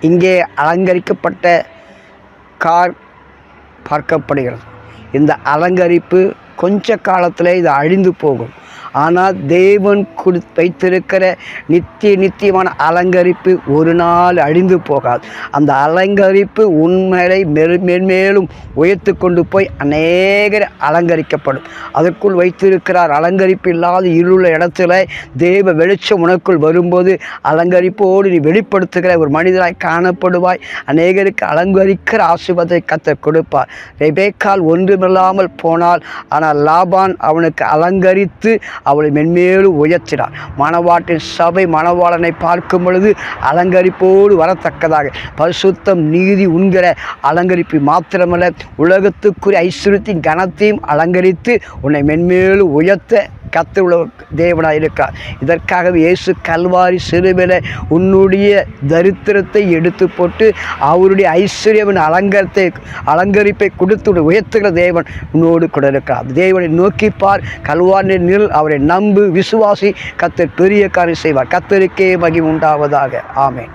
இங்கே அலங்கரிக்கப்பட்ட கார் பார்க்கப்படுகிறது. இந்த அலங்கரிப்பு கொஞ்ச காலத்தில் இது அழிந்து போகும். ஆனால் தேவன் கொடு வைத்திருக்கிற நித்திய நித்தியமான அலங்கரிப்பு ஒரு நாள் அழிந்து போகாது. அந்த அலங்கரிப்பு உண்மையை மெரு மென்மேலும் உயர்த்து கொண்டு போய் அநேகர் அலங்கரிக்கப்படும். அதற்குள் வைத்திருக்கிறார் அலங்கரிப்பு இல்லாத இருள இடத்துல தேவ வெளிச்சம் உனக்குள் வரும்போது அலங்கரிப்போடு நீ வெளிப்படுத்துகிற ஒரு மனிதராய் காணப்படுவாய். அநேகருக்கு அலங்கரிக்கிற ஆசிர்வாதத்தை கத்த கொடுப்பார். ரெபேக்கால் ஒன்றுமில்லாமல் போனால் ஆனால் லாபான் அவனுக்கு அலங்கரித்து அவளை மென்மேலும் உயர்த்தினார். மணவாட்டின் சபை மணவாளனை பார்க்கும் பொழுது அலங்கரிப்போடு வரத்தக்கதாக பரிசுத்தம் நீதி உண்கிற அலங்கரிப்பு மாத்திரமல்ல உலகத்துக்குரிய ஐஸ்வர்யத்தின் கனத்தையும் அலங்கரித்து உன்னை மென்மேலும் உயர்த்த கத்துள்ள தேவனாக இருக்கார். இதற்காகவே இயேசு கல்வாரி சிறுவில உன்னுடைய தரித்திரத்தை எடுத்து போட்டு அவருடைய ஐஸ்வர்யவின் அலங்கரத்தை அலங்கரிப்பை கொடுத்து உயர்த்துகிற தேவன் உன்னோடு கூட இருக்கிறார் தேவனை நோக்கிப்பார் கல்வாரி நில் அவரை நம்பு விசுவாசி கத்தர் பெரிய காரியம் செய்வார். கத்தருக்கே மகிமை உண்டாவதாக. ஆமேன்.